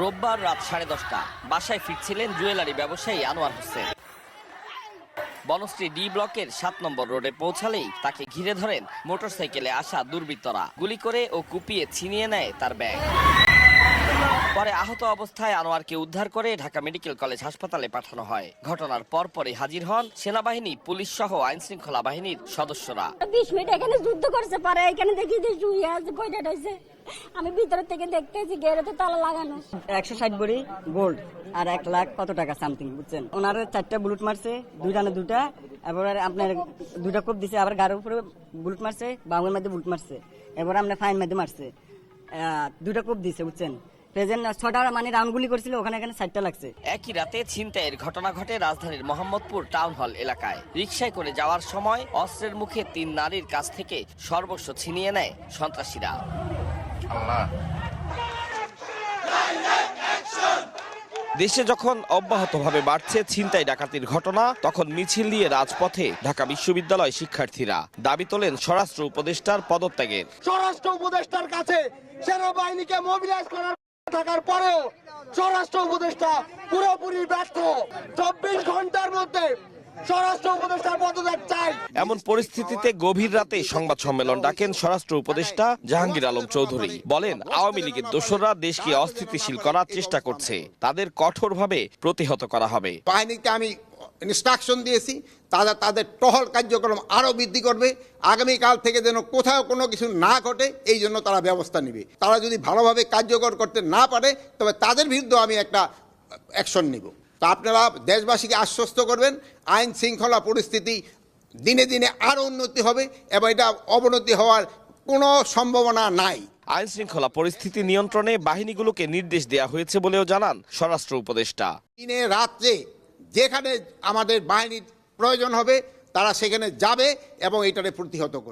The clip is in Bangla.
রোববার রাত সাড়ে দশটা। বাসায় ফিরছিলেন জুয়েলারি ব্যবসায়ী আনোয়ার হোসেন। বনশ্রী ডি ব্লকের সাত নম্বর রোডে পৌঁছালেই তাকে ঘিরে ধরেন মোটরসাইকেলে আসা দুর্বৃত্তরা। গুলি করে ও কুপিয়ে ছিনিয়ে নেয় তার ব্যাগ। আহত অবস্থায় আনোয়ারকে উদ্ধার করে ঢাকা মেডিকেল কলেজ হাসপাতালে পাঠানো হয়। ঘটনার পরপরই হাজির হন সেনাবাহিনী পুলিশ সহ আইন শৃঙ্খলা বাহিনীর সদস্যরা। বিশ মিনিট এখানে যুদ্ধ করছে পারে এখানে দেখি যে শুয়ে আছে রয়েছে। আমি ভিতর থেকে দেখতেছি গেড়েতে তালা লাগানো। একশো ষাট বড়ি গোল্ড আর এক লাখ কত টাকা সামথিং বুঝছেন? ওনার চারটা বুলেট মারছে দুইটা না দুটা এবার আপনার দুটা কোপ দিছে আবার গাড়ির উপরে বুলেট মারছে বাঙের মধ্যে বুলেট মারছে এবার আপনার ফাইন মধ্যে মারছে। আহ, দুটা কোপ দিছে বুঝছেন? প্রেজেন্ট ছটা মানে রাউন্ড গুলি করছিল ওখানে এখানে ষাটটা লাগছে। একই রাতে ছিনতাইয়ের ঘটনা ঘটে রাজধানীর মোহাম্মদপুর টাউন হল এলাকায়। রিকশায় করে যাওয়ার সময় অস্ত্রের মুখে তিন নারীর কাছ থেকে সর্বস্ব ছিনিয়ে নেয় সন্ত্রাসীরা। দেশে যখন অব্যাহতভাবে বাড়ছে ছিনতাই ডাকাতির ঘটনা তখন মিছিল দিয়ে রাজপথে ঢাকা বিশ্ববিদ্যালয় শিক্ষার্থীরা দাবি তোলেন স্বরাষ্ট্র উপদেষ্টার পদত্যাগের। স্বরাষ্ট্র উপদেষ্টার কাছে সেনাবাহিনীকে মোবিলাইজ করার থাকার পরেও স্বরাষ্ট্র উপদেষ্টা পুরোপুরি ব্যর্থ। চব্বিশ ঘণ্টার মধ্যে স্বরাষ্ট্র উপদেষ্টার পদত্যাগ চাই। এমন পরিস্থিতিতে গভীর রাতে সংবাদ সম্মেলন ডাকেন স্বরাষ্ট্র উপদেষ্টা জাহাঙ্গীর আলম চৌধুরী। বলেন আওয়ামী লীগের দোসররা দেশকে অস্থিতিশীল করার চেষ্টা করছে। তাদের কঠোরভাবে প্রতিহত করা হবে। বাহিনীকে আমি ইনস্ট্রাকশন দিয়েছি তারা তাদের টহল কার্যক্রম আরও বৃদ্ধি করবে। আগামীকাল থেকে যেন কোথাও কোনো কিছু না ঘটে এই জন্য তারা ব্যবস্থা নেবে। তারা যদি ভালোভাবে কার্যকর করতে না পারে তবে তাদের বিরুদ্ধে আমি একটা অ্যাকশন নিব। তা আপনারা দেশবাসীকে আশ্বস্ত করবেন আইন শৃঙ্খলা পরিস্থিতি দিনে দিনে আরও উন্নতি হবে এবং এটা অবনতি হওয়ার কোনো সম্ভাবনা নাই। আইন শৃঙ্খলা পরিস্থিতি নিয়ন্ত্রণে বাহিনীগুলোকে নির্দেশ দেওয়া হয়েছে বলেও জানান স্বরাষ্ট্র উপদেষ্টা। দিনে রাত্রে যেখানে আমাদের বাহিনীর প্রয়োজন হবে তারা সেখানে যাবে এবং এটারে প্রতিহত করবে।